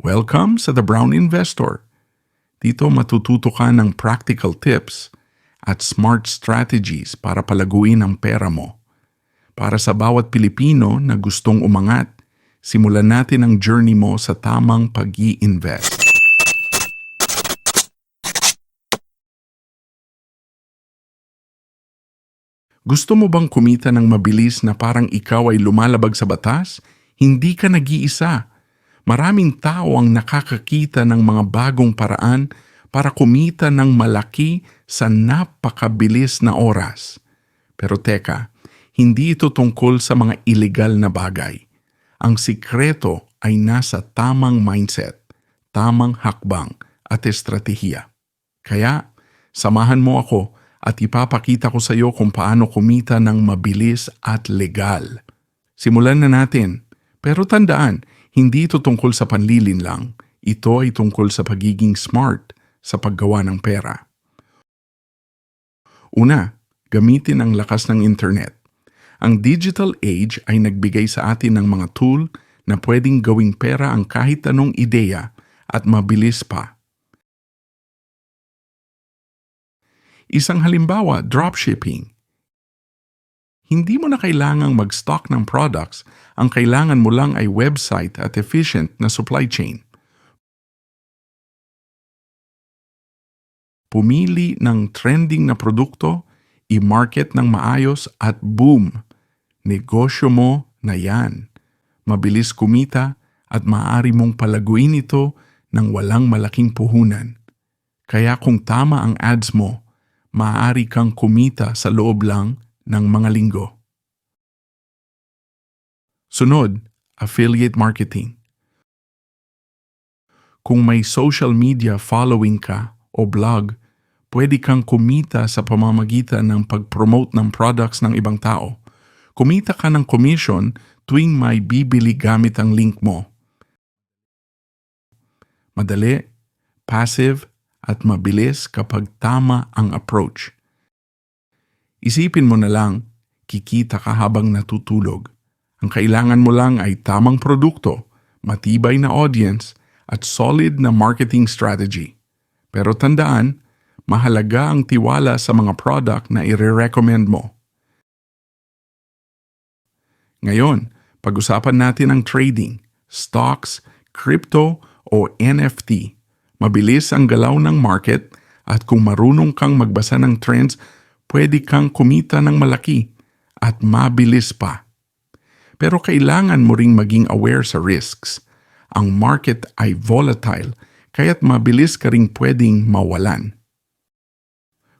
Welcome sa The Brown Investor. Dito matututo ka ng practical tips at smart strategies para palaguin ang pera mo. Para sa bawat Pilipino na gustong umangat, simulan natin ang journey mo sa tamang pag invest Gusto mo bang kumita ng mabilis na parang ikaw ay lumalabag sa batas? Hindi ka nag-iisa. Maraming tao ang nakakakita ng mga bagong paraan para kumita ng malaki sa napakabilis na oras. Pero teka, hindi ito tungkol sa mga illegal na bagay. Ang sikreto ay nasa tamang mindset, tamang hakbang at estratehiya. Kaya, samahan mo ako at ipapakita ko sa iyo kung paano kumita ng mabilis at legal. Simulan na natin. Pero tandaan, hindi ito tungkol sa panlilin lang. Ito ay tungkol sa pagiging smart sa paggawa ng pera. Una, gamitin ang lakas ng internet. Ang digital age ay nagbigay sa atin ng mga tool na pwedeng gawing pera ang kahit anong ideya at mabilis pa Isang halimbawa, dropshipping. Hindi mo na kailangang mag-stock ng products, ang kailangan mo lang ay website at efficient na supply chain. Pumili ng trending na produkto, i-market ng maayos at boom! Negosyo mo na yan. Mabilis kumita at maaari mong palaguin ito ng walang malaking puhunan. Kaya kung tama ang ads mo, maaari kang kumita sa loob lang ng mga linggo. Sunod, affiliate marketing. Kung may social media following ka o blog, pwede kang kumita sa pamamagitan ng pag-promote ng products ng ibang tao. Kumita ka ng commission tuwing may bibili gamit ang link mo. Madali, passive, at mabilis kapag tama ang approach. Isipin mo na lang, kikita ka habang natutulog. Ang kailangan mo lang ay tamang produkto, matibay na audience, at solid na marketing strategy. Pero tandaan, mahalaga ang tiwala sa mga product na i-recommend mo. Ngayon, pag-usapan natin ang trading, stocks, crypto o NFT Mabilis ang galaw ng market at kung marunong kang magbasa ng trends, pwede kang kumita ng malaki at mabilis pa. Pero kailangan mo ring maging aware sa risks. Ang market ay volatile kaya't mabilis ka ring pwedeng mawalan.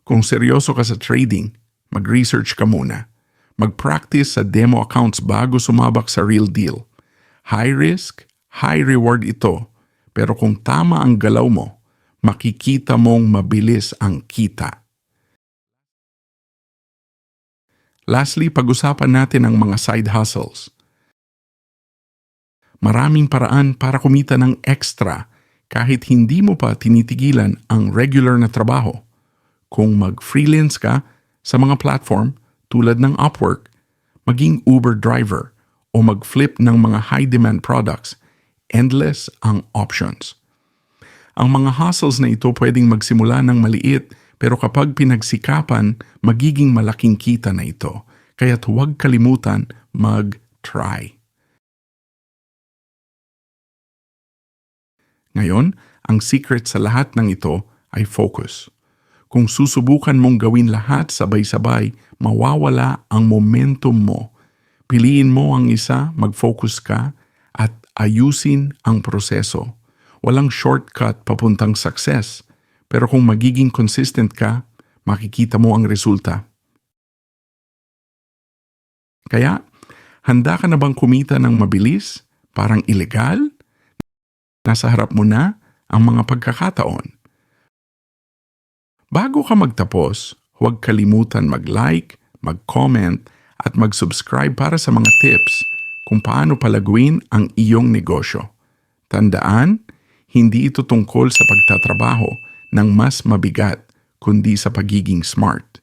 Kung seryoso ka sa trading, mag-research ka muna. Mag-practice sa demo accounts bago sumabak sa real deal. High risk, high reward ito pero kung tama ang galaw mo, makikita mong mabilis ang kita. Lastly, pag-usapan natin ang mga side hustles. Maraming paraan para kumita ng extra kahit hindi mo pa tinitigilan ang regular na trabaho. Kung mag-freelance ka sa mga platform tulad ng Upwork, maging Uber driver o mag-flip ng mga high-demand products endless ang options. Ang mga hustles na ito pwedeng magsimula ng maliit pero kapag pinagsikapan, magiging malaking kita na ito. Kaya't huwag kalimutan mag-try. Ngayon, ang secret sa lahat ng ito ay focus. Kung susubukan mong gawin lahat sabay-sabay, mawawala ang momentum mo. Piliin mo ang isa, mag-focus ka, at ayusin ang proseso. Walang shortcut papuntang success, pero kung magiging consistent ka, makikita mo ang resulta. Kaya, handa ka na bang kumita ng mabilis, parang ilegal? Nasa harap mo na ang mga pagkakataon. Bago ka magtapos, huwag kalimutan mag-like, mag-comment, at mag-subscribe para sa mga tips kung paano palaguin ang iyong negosyo. Tandaan, hindi ito tungkol sa pagtatrabaho ng mas mabigat kundi sa pagiging smart.